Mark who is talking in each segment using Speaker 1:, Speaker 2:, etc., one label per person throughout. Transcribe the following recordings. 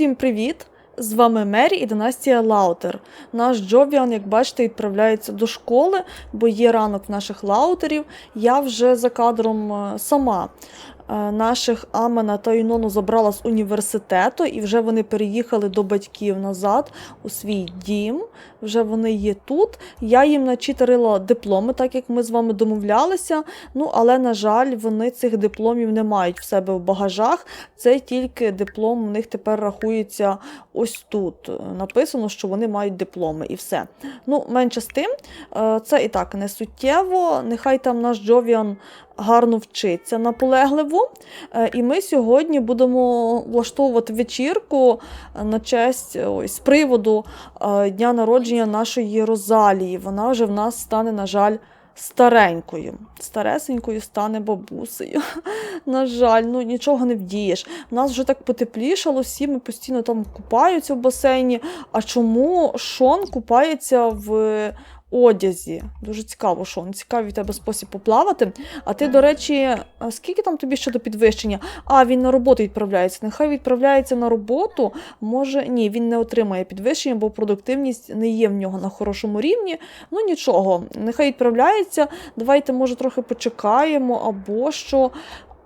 Speaker 1: Всім привіт! З вами Мері і династія Лаутер. Наш Джовіан, як бачите, відправляється до школи, бо є ранок наших лаутерів. Я вже за кадром е, сама е, наших Амена та Юнону забрала з університету, і вже вони переїхали до батьків назад у свій дім. Вже вони є тут. Я їм начитарила дипломи, так як ми з вами домовлялися. Ну, але, на жаль, вони цих дипломів не мають в себе в багажах. Це тільки диплом у них тепер рахується ось тут. Написано, що вони мають дипломи і все. Ну, менше з тим, е, це і так не суттєво. Нехай там наш Джовіан гарно вчиться наполегливо. Е, І ми сьогодні будемо влаштовувати вечірку на честь ой, з приводу е, дня народження нашої Розалії. Вона вже в нас стане, на жаль, старенькою. Старесенькою стане бабусею. На жаль, ну нічого не вдієш. У нас вже так потеплішало, всі ми постійно там купаються в басейні. А чому Шон купається в одязі? Дуже цікаво, Шон. Цікавий в тебе спосіб поплавати. А ти, до речі, скільки там тобі ще до підвищення? А, він на роботу відправляється. Нехай відправляється на роботу. Може, ні, він не отримає підвищення, бо продуктивність не є в нього на хорошому рівні. Ну нічого, нехай відправляється. Давайте, може, трохи почекаємо, або що.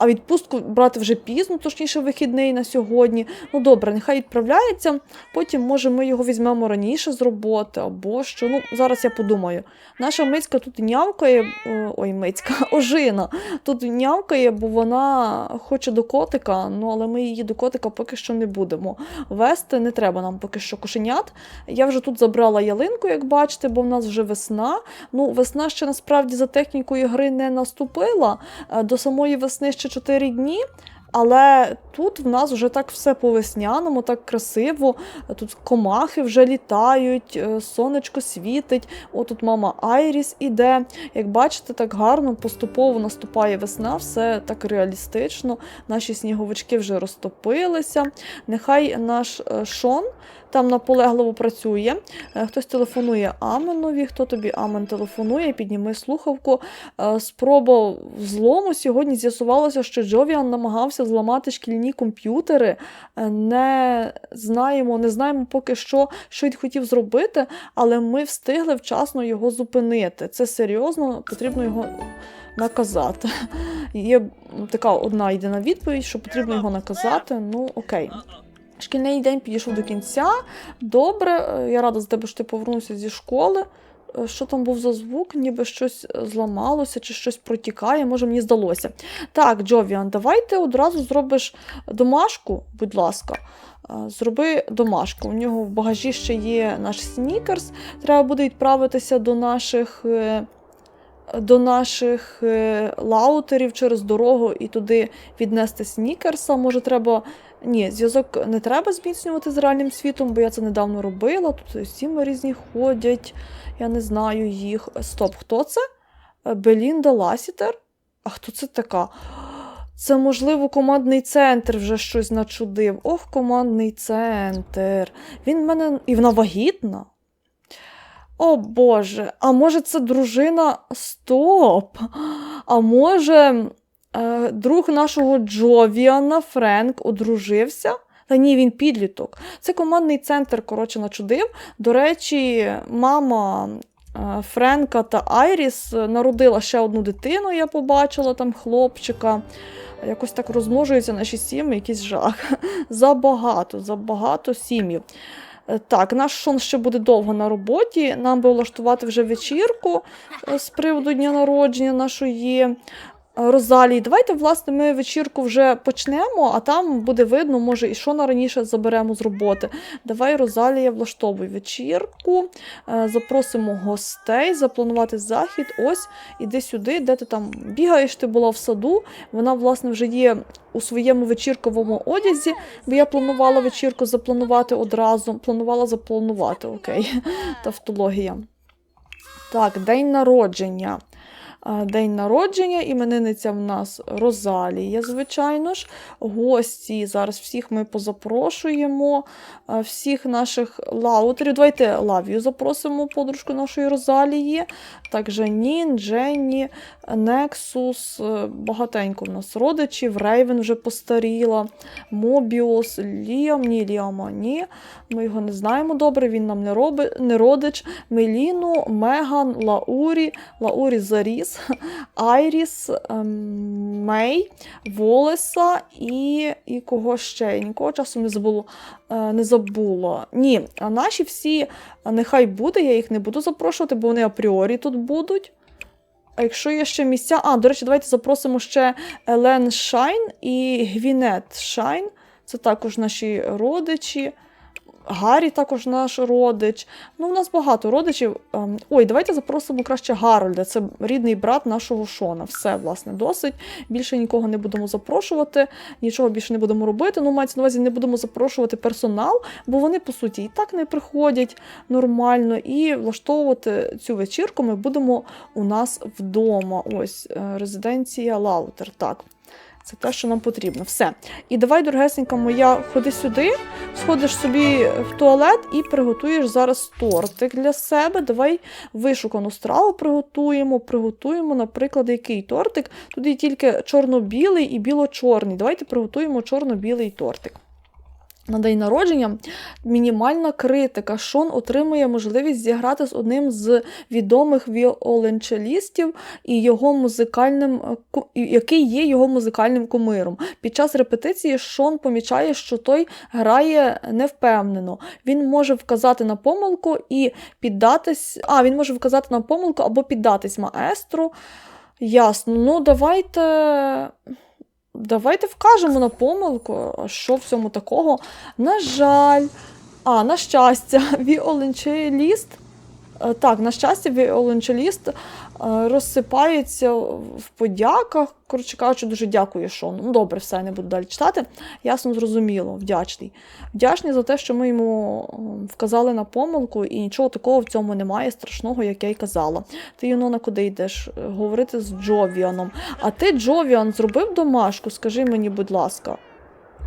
Speaker 1: А відпустку брати вже пізно, точніше, вихідний на сьогодні. Ну добре, нехай відправляється. Потім, може, ми його візьмемо раніше з роботи, або що. Ну, зараз я подумаю. Наша мицька тут нявкає, е, ой, мицька, ожина. Тут нявкає, бо вона хоче до котика, ну але ми її до котика поки що не будемо. Вести не треба нам поки що кошенят. Я вже тут забрала ялинку, як бачите, бо в нас вже весна. Ну, весна ще насправді за технікою гри не наступила. Е, До самої весни ще 4 дні. Але тут в нас вже так все по весняному, так красиво. Тут комахи вже літають, е, сонечко світить. От тут мама Айріс іде. Як бачите, так гарно поступово наступає весна, все так реалістично. Наші сніговички вже розтопилися. Нехай наш е, Шон там наполегливо працює. Е, Хтось телефонує Аменові, хто тобі Амен телефонує, підніми слухавку. Е, Спроба взлому сьогодні з'ясувалося, що Джовіан намагався зламати шкільні комп'ютери. Е, Не знаємо, не знаємо поки що, що він хотів зробити, але ми встигли вчасно його зупинити. Це серйозно, потрібно його наказати. Є така одна єдина відповідь, що потрібно його наказати. Ну, окей. Шкільний день підійшов до кінця. Добре, е, я рада за тебе, що ти повернувся зі школи. Е, Що там був за звук, ніби щось е, зламалося чи щось протікає, може мені здалося. Так, Джовіан, давай ти одразу зробиш домашку, будь ласка. Зроби домашку. У нього в багажі ще є наш снікерс. Треба буде відправитися до наших. До наших лаутерів через дорогу і туди віднести снікерса. Може, треба. Ні, зв'язок не треба зміцнювати з реальним світом, бо я це недавно робила. Тут всі ми різні ходять. Я не знаю їх. Стоп, хто це? Е, Белінда Ласітер? А хто це така? Це, можливо, командний центр вже щось начудив. Ох, командний центр. Він в мене і вона вагітна. О Боже, а може це дружина Стоп? А може, друг нашого Джовіана Френк одружився? Та ні, він підліток. Це командний центр, коротше, начудив. До речі, мама е, Френка та Айріс народила ще одну дитину, я побачила там хлопчика. Якось так розмножуються наші сім'ї, якийсь жах. Забагато, забагато сім'їв. Е, Так, наш Шон ще буде довго на роботі. Нам би влаштувати вже вечірку е, з приводу дня народження нашої е, Розалії. Давайте, власне, ми вечірку вже почнемо, а там буде видно, може, і Шона раніше заберемо з роботи. Давай, Розалія, влаштовуй вечірку, е, запросимо гостей, запланувати захід. Ось, іди сюди, де ти там бігаєш, ти була в саду. Вона, власне, вже є у своєму вечірковому одязі, бо я планувала вечірку запланувати одразу. Планувала запланувати, окей, тавтологія. Так, день народження. А, День народження, іменинниця в нас Розалія, звичайно ж. Гості. Зараз всіх ми позапрошуємо, всіх наших лаутерів. Давайте Лавію запросимо, подружку нашої Розалії. Так, Жанін, Дженні, Нексус, е, багатенько в нас родичів, Рейвен вже постаріла, Мобіус, Ліам, ні, Ліама, ні. Ми його не знаємо добре, він нам не, роби, не родич. Меліну, Меган, Лаурі, Лаурі Заріс, Айріс, ем, Мей, Волеса і, і кого ще? Нікого часу не забула. е, Не забула. Ні, наші всі, нехай буде, я їх не буду запрошувати, бо вони апріорі тут будуть. А якщо є ще місця. А, до речі, давайте запросимо ще Елен Шайн і Гвінет Шайн. Це також наші родичі. Гаррі також наш родич. Ну, у нас багато родичів. Ем, Ой, давайте запросимо краще Гарольда. Це рідний брат нашого Шона. Все, власне, досить. Більше нікого не будемо запрошувати, нічого більше не будемо робити. Ну, мається на увазі, не будемо запрошувати персонал, бо вони, по суті, і так не приходять нормально. І влаштовувати цю вечірку ми будемо у нас вдома. Ось е, резиденція Лаутер. Так. Це те, що нам потрібно. Все. І давай, дорогесенька моя, ходи сюди, сходиш собі в туалет і приготуєш зараз тортик для себе. Давай вишукану страву приготуємо. Приготуємо, наприклад, який тортик. Тут є тільки чорно-білий і біло-чорний. Давайте приготуємо чорно-білий тортик. На день народження мінімальна критика. Шон отримує можливість зіграти з одним з відомих віолончелістів і його музикальним, е, який є його музикальним кумиром. Під час репетиції Шон помічає, що той грає невпевнено. Він може вказати на помилку і піддатись. А, він може вказати на помилку або піддатись маестру. Ясно. Ну, давайте. Давайте вкажемо на помилку, що в цьому такого. На жаль, а, на щастя, віолончеліст. Е, Так, на щастя, віолончеліст е, розсипається в подяках. Коротше кажучи, дуже дякую, Шону. Ну, добре, все, не буду далі читати. Ясно, зрозуміло, вдячний. Вдячний за те, що ми йому вказали на помилку, і нічого такого в цьому немає страшного, як я й казала. Ти, Юнона, куди йдеш? Говорити з Джовіаном. А ти, Джовіан, зробив домашку? Скажи мені, будь ласка.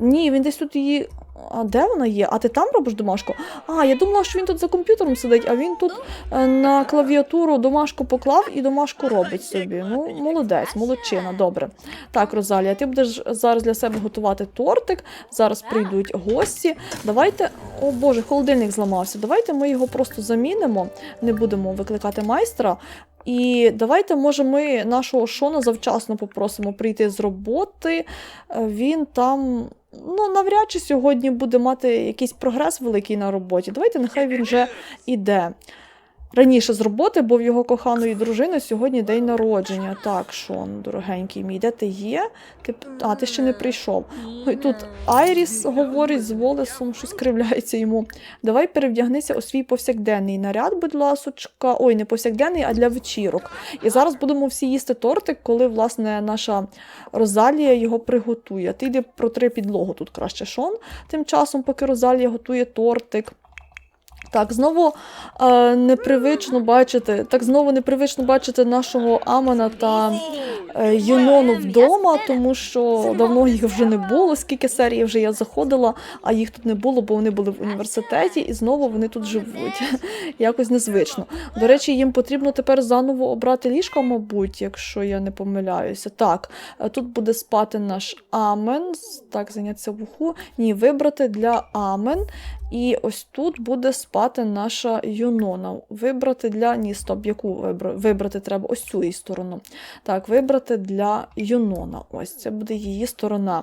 Speaker 1: Ні, він десь тут її. А де вона є? А ти там робиш домашку? А, я думала, що він тут за комп'ютером сидить, а він тут е, на клавіатуру домашку поклав і домашку робить собі. Ну, молодець, молодчина, добре. Так, Розалія, ти будеш зараз для себе готувати тортик. Зараз прийдуть гості. Давайте. О Боже, холодильник зламався. Давайте ми його просто замінимо, не будемо викликати майстра. І давайте, може, ми нашого Шона завчасно попросимо прийти з роботи. Е, Він там, ну, навряд чи сьогодні буде мати якийсь прогрес великий на роботі. Давайте, нехай він вже іде. Раніше з роботи, бо в його коханої дружини сьогодні день народження. Так, Шон, дорогенький мій, де ти є? Ти... А, ти ще не прийшов. Ну, і тут Айріс говорить з Волесом, щось кривляється йому. Давай перевдягнися у свій повсякденний наряд, будь ласочка. Ой, не повсякденний, а для вечірок. І зараз будемо всі їсти тортик, коли власне наша Розалія його приготує. Ти йди протри підлогу тут краще Шон. Тим часом, поки Розалія готує тортик. Так, знову е, непривично бачити, так знову непривично бачити нашого Амана та е, Юнону вдома, тому що давно їх вже не було. Скільки серій вже я заходила, а їх тут не було, бо вони були в університеті, і знову вони тут живуть. Якось незвично. До речі, їм потрібно тепер заново обрати ліжко, мабуть, якщо я не помиляюся. Так, е, тут буде спати наш Амен. Так, зайнятися в уху. Ні, вибрати для Амен. І ось тут буде спати наша Юнона. Вибрати для. Ні, стоп, яку вибра... вибрати треба? Ось цю її сторону. Так, вибрати для Юнона. Ось це буде її сторона.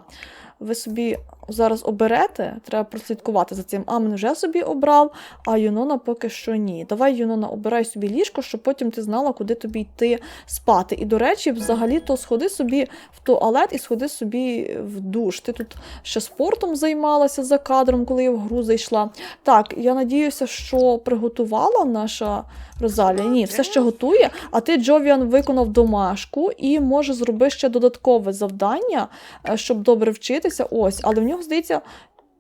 Speaker 1: Ви собі зараз оберете, треба прослідкувати за цим. Амен вже собі обрав, а Юнона поки що ні. Давай, Юнона, обирай собі ліжко, щоб потім ти знала, куди тобі йти спати. І, до речі, взагалі-то сходи собі в туалет і сходи собі в душ. Ти тут ще спортом займалася за кадром, коли я в гру зайшла. Так, я надіюся, що приготувала наша Розалія. Ні, все ще готує. А ти, Джовіан, виконав домашку і може зробити ще додаткове завдання, е, щоб добре вчитися. Ось, але в нього здається.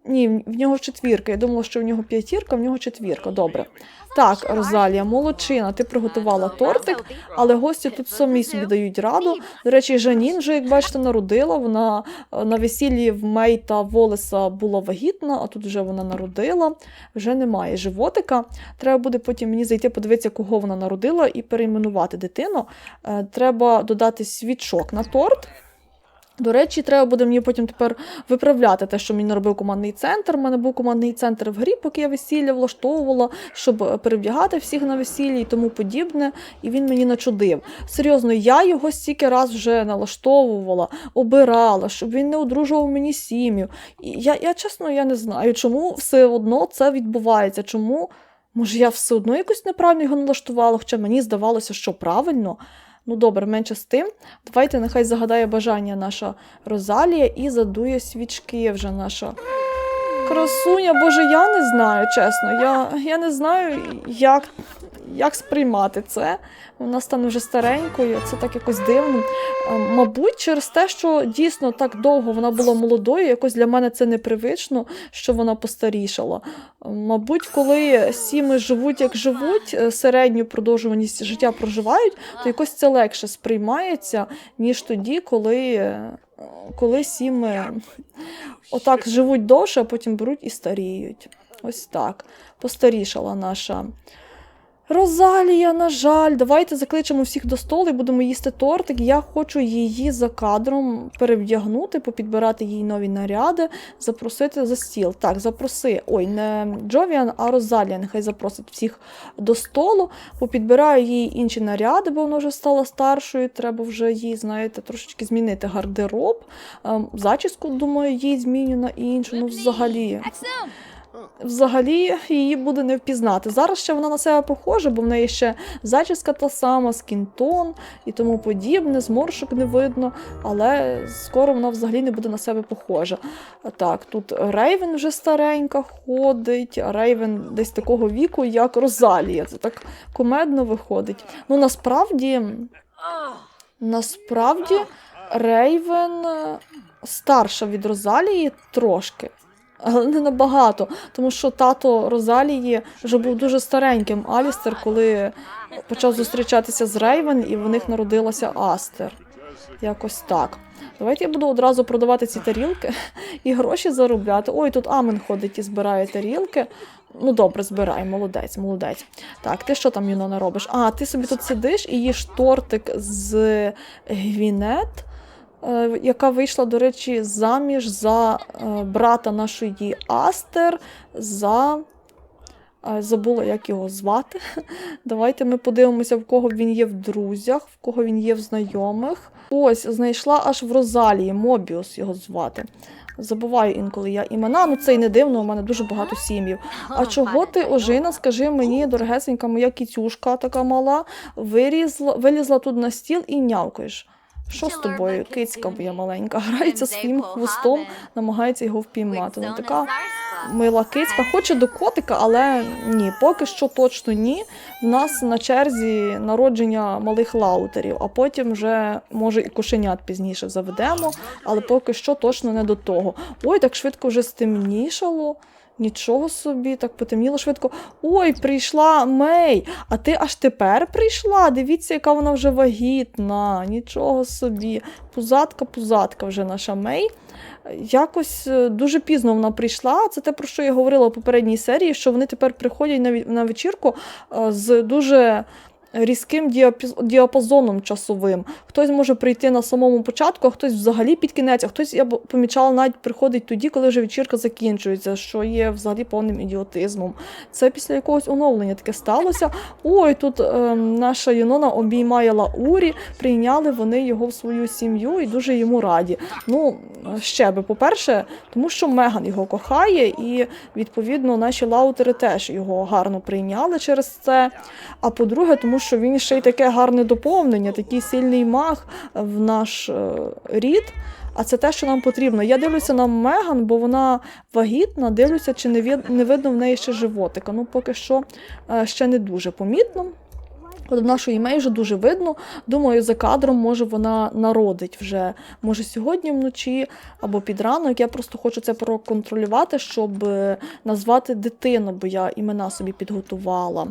Speaker 1: Ні, в нього четвірка. Я думала, що в нього п'ятірка, в нього четвірка. Добре. Так, Розалія, молодчина, ти приготувала тортик, але гості тут самі собі дають раду. До речі, Жанін вже, як бачите, народила. Вона е, на весіллі в Мей та Волеса була вагітна, а тут вже вона народила. Вже немає животика. Треба буде потім мені зайти, подивитися, кого вона народила, і перейменувати дитину. Е, Треба додати свічок на торт. До речі, треба буде мені потім тепер виправляти те, що мені наробив командний центр. У мене був командний центр в грі, поки я весілля влаштовувала, щоб е, перевдягати всіх на весіллі і тому подібне. І він мені начудив. Серйозно, я його стільки раз вже налаштовувала, обирала, щоб він не одружував мені сім'ю. І я, я чесно, я не знаю, чому все одно це відбувається. Чому? Може, я все одно якось неправильно його налаштувала, хоча мені здавалося, що правильно. Ну добре, менше з тим. Давайте нехай загадає бажання наша Розалія і задує свічки вже наша красуня. Боже, я не знаю, чесно. Я, я не знаю, як, як сприймати це. Вона стане вже старенькою, це так якось дивно. Е, Мабуть, через те, що дійсно так довго вона була молодою, якось для мене це непривично, що вона постарішала. Е, Мабуть, коли сіми живуть як живуть, е, середню продовжуваність життя проживають, то якось це легше сприймається, ніж тоді, коли, коли сіми отак живуть довше, а потім беруть і старіють. Ось так. Постарішала наша. Розалія, на жаль, давайте закличемо всіх до столу і будемо їсти тортик. Я хочу її за кадром перевдягнути, попідбирати їй нові наряди, запросити за стіл. Так, запроси. Ой, не Джовіан, а Розалія. Нехай запросить всіх до столу. Попідбираю їй інші наряди, бо вона вже стала старшою. Треба вже їй, знаєте, трошечки змінити гардероб. Ем, Зачіску, думаю, їй зміню на іншу. Ну, взагалі взагалі її буде не впізнати. Зараз ще вона на себе похожа, бо в неї ще зачіска та сама, скінтон і тому подібне, зморшок не видно, але скоро вона взагалі не буде на себе похожа. Так, тут Рейвен вже старенька ходить, а Рейвен десь такого віку, як Розалія. Це так кумедно виходить. Ну насправді, насправді Рейвен старша від Розалії трошки. Але не набагато, тому що тато Розалії вже був дуже стареньким Алістер, коли почав зустрічатися з Рейвен, і в них народилася Астер. Якось так. Давайте я буду одразу продавати ці тарілки і гроші заробляти. Ой, тут Амен ходить і збирає тарілки. Ну добре, збирай, молодець, молодець. Так, ти що там, Юнона, робиш? А, ти собі тут сидиш і їш тортик з гвінет яка вийшла, до речі, заміж за е, брата нашої Астер, за. е, Забула, як його звати. Давайте ми подивимося, в кого він є в друзях, в кого він є в знайомих. Ось, знайшла аж в Розалії, Мобіус його звати. Забуваю інколи я імена, ну це й не дивно, у мене дуже багато сім'їв. А чого ти, Ожина, скажи мені, дорогесенька моя кітюшка така мала, вирізла, вилізла тут на стіл і нявкаєш. Що з тобою, кицька моя маленька, грається своїм хвостом, намагається його впіймати. Ну така мила кицька, хоче до котика, але ні, поки що точно ні. У нас на черзі народження малих лаутерів, а потім вже може і кошенят пізніше заведемо, але поки що точно не до того. Ой, так швидко вже стемнішало. Нічого собі, так потемніло швидко. Ой, прийшла Мей. А ти аж тепер прийшла? Дивіться, яка вона вже вагітна. Нічого собі. Пузатка, пузатка вже наша Мей. Якось е, дуже пізно вона прийшла. Це те, про що я говорила у попередній серії, що вони тепер приходять на вечірку е, з дуже різким діапазоном часовим. Хтось може прийти на самому початку, а хтось взагалі під кінець, а хтось, я помічала, навіть приходить тоді, коли вже вечірка закінчується, що є взагалі повним ідіотизмом. Це після якогось оновлення таке сталося. Ой, тут ем, наша Юнона обіймає Лаурі, прийняли вони його в свою сім'ю і дуже йому раді. Ну, ще би, по-перше, тому що Меган його кохає, і відповідно наші лаутери теж його гарно прийняли через це. А по-друге, тому що він ще й таке гарне доповнення, такий сильний маг в наш е, рід. А це те, що нам потрібно. Я дивлюся на Меган, бо вона вагітна, дивлюся, чи не, від, не видно в неї ще животика. Ну, поки що е, ще не дуже помітно. От в нашої імей вже дуже видно. Думаю, за кадром може вона народить вже, може сьогодні вночі або під ранок. Я просто хочу це проконтролювати, щоб е, назвати дитину, бо я імена собі підготувала.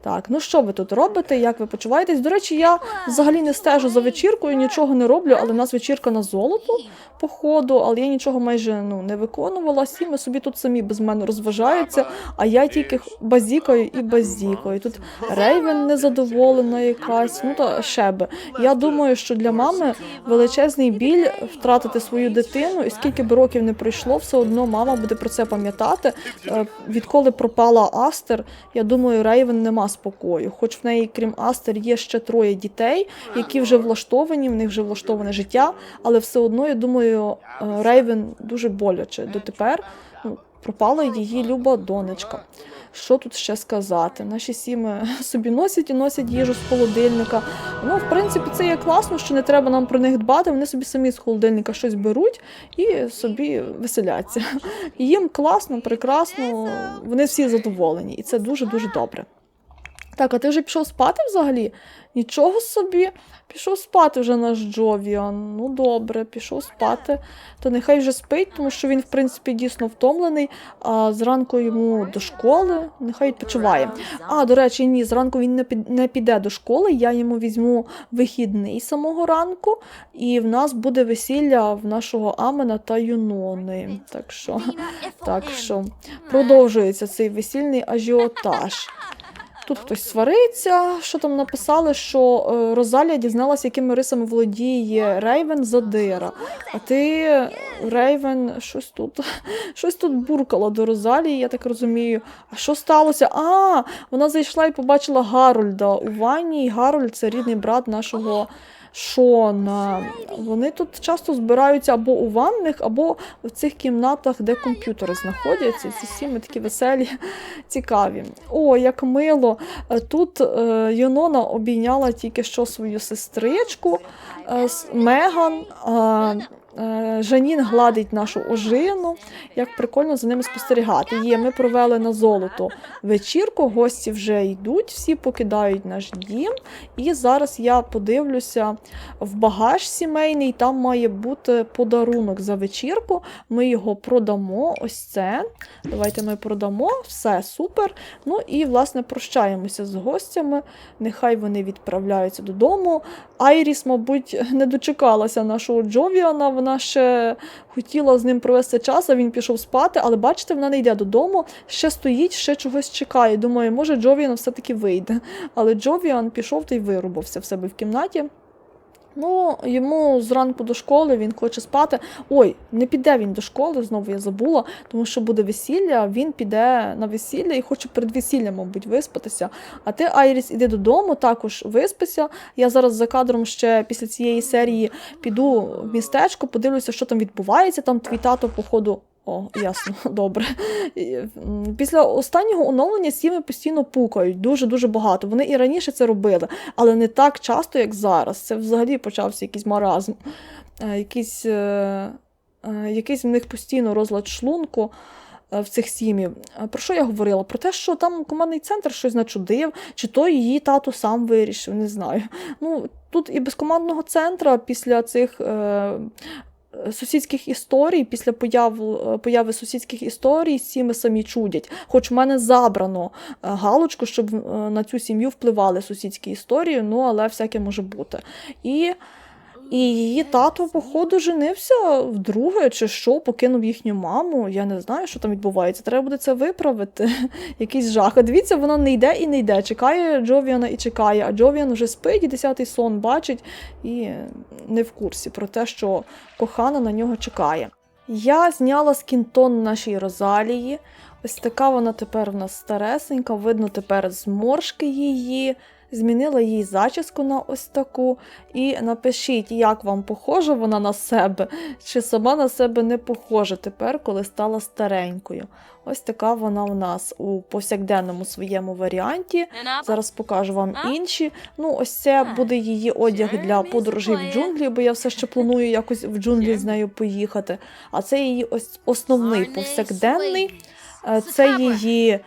Speaker 1: Так, ну що ви тут робите? Як ви почуваєтесь? До речі, я взагалі не стежу за вечіркою, нічого не роблю, але в нас вечірка на золото по ходу, але я нічого майже ну, не виконувала. Сіми собі тут самі без мене розважаються, а я тільки базікаю і базікаю. Тут Рейвен незадоволена якась, ну та ще би. Я думаю, що для мами величезний біль втратити свою дитину, і скільки б років не пройшло, все одно мама буде про це пам'ятати. Е, Відколи пропала Астер, я думаю, Рейвен нема спокою. Хоч в неї, крім Астер, є ще троє дітей, які вже влаштовані, в них вже влаштоване життя, але все одно, я думаю, е, Рейвен дуже боляче дотепер. Ну, пропала її люба донечка. Що тут ще сказати? Наші сіми собі носять і носять їжу з холодильника. Ну, в принципі, це є класно, що не треба нам про них дбати. Вони собі самі з холодильника щось беруть і собі веселяться. І їм класно, прекрасно, вони всі задоволені, і це дуже дуже добре. Так, а ти вже пішов спати взагалі? Нічого собі. Пішов спати вже наш Джовіан. Ну добре, пішов спати. То нехай вже спить, тому що він, в принципі, дійсно втомлений. А зранку йому до школи, нехай відпочиває. А, до речі, ні, зранку він не піде до школи. Я йому візьму вихідний самого ранку, і в нас буде весілля в нашого Амена та Юнони. Так що, так що продовжується цей весільний ажіотаж. Тут хтось свариться, що там написали, що е, Розалія дізналася, якими рисами володіє Рейвен задира. А ти, Рейвен, щось тут, щось тут буркало до Розалії, я так розумію. А що сталося? А, вона зайшла і побачила Гарольда у ванні, і Гарольд це рідний брат нашого. Шона. Вони тут часто збираються або у ванних, або в цих кімнатах, де комп'ютери знаходяться. Ці всі ми такі веселі, цікаві. О, як мило. Е, Тут е, Йонона обійняла тільки що свою сестричку е, Меган. Е, Жанін гладить нашу ожину. Як прикольно за ними спостерігати. Є, ми провели на золото вечірку, гості вже йдуть, всі покидають наш дім. І зараз я подивлюся в багаж сімейний. Там має бути подарунок за вечірку. Ми його продамо. Ось це. Давайте ми продамо. Все супер. Ну і власне прощаємося з гостями. Нехай вони відправляються додому. Айріс, мабуть, не дочекалася нашого Джовіана. Вона ще хотіла з ним провести час, а він пішов спати. Але бачите, вона не йде додому, ще стоїть, ще чогось чекає. Думаю, може Джовіан все-таки вийде. Але Джовіан пішов та й вирубався в себе в кімнаті. Ну, йому зранку до школи він хоче спати. Ой, не піде він до школи, знову я забула, тому що буде весілля, він піде на весілля і хоче перед весіллям, мабуть, виспатися. А ти, Айріс, іди додому, також виспися. Я зараз за кадром ще після цієї серії піду в містечко, подивлюся, що там відбувається. Там твій тато, походу. О, ясно, добре. Після останнього оновлення сіми постійно пукають дуже-дуже багато. Вони і раніше це робили, але не так часто, як зараз. Це взагалі почався якийсь маразм. Е, Якийсь, е, е, якийсь в них постійно розлад шлунку. В цих сім'їв. Е, Про що я говорила? Про те, що там командний центр щось начудив, чи то її тато сам вирішив, не знаю. Ну, тут і без командного центру після цих сусідських історій, після появ, появи сусідських історій, сіми самі чудять. Хоч в мене забрано е, галочку, щоб е, на цю сім'ю впливали сусідські історії, ну але всяке може бути. І і її тато, походу, женився вдруге, чи що, покинув їхню маму. Я не знаю, що там відбувається. Треба буде це виправити. Якийсь жах. А дивіться, вона не йде і не йде. Чекає Джовіана і чекає. А Джовіан вже спить, і десятий сон бачить і не в курсі про те, що кохана на нього чекає. Я зняла скінтон нашій Розалії. Ось така вона тепер в нас старесенька, видно тепер зморшки її. Змінила їй зачіску на ось таку. І напишіть, як вам похожа вона на себе, чи сама на себе не похожа тепер, коли стала старенькою. Ось така вона у нас у повсякденному своєму варіанті. Зараз покажу вам інші. Ну, ось це буде її одяг для подорожей в джунглі, бо я все ще планую якось в джунглі з нею поїхати. А це її ось основний повсякденний. Е, Це її е,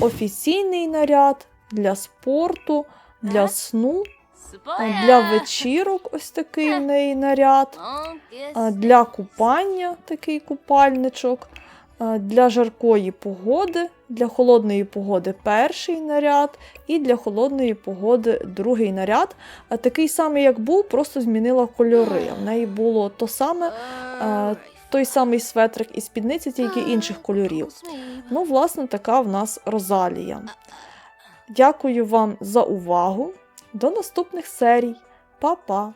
Speaker 1: офіційний наряд для спорту, для сну, для вечірок ось такий в неї наряд, для купання такий купальничок, для жаркої погоди, для холодної погоди перший наряд, і для холодної погоди другий наряд. Такий самий, як був, просто змінила кольори. В неї було то саме, той самий светрик і спідниці, тільки інших кольорів. Ну, власне, така в нас Розалія. Дякую вам за увагу. До наступних серій. Па-па!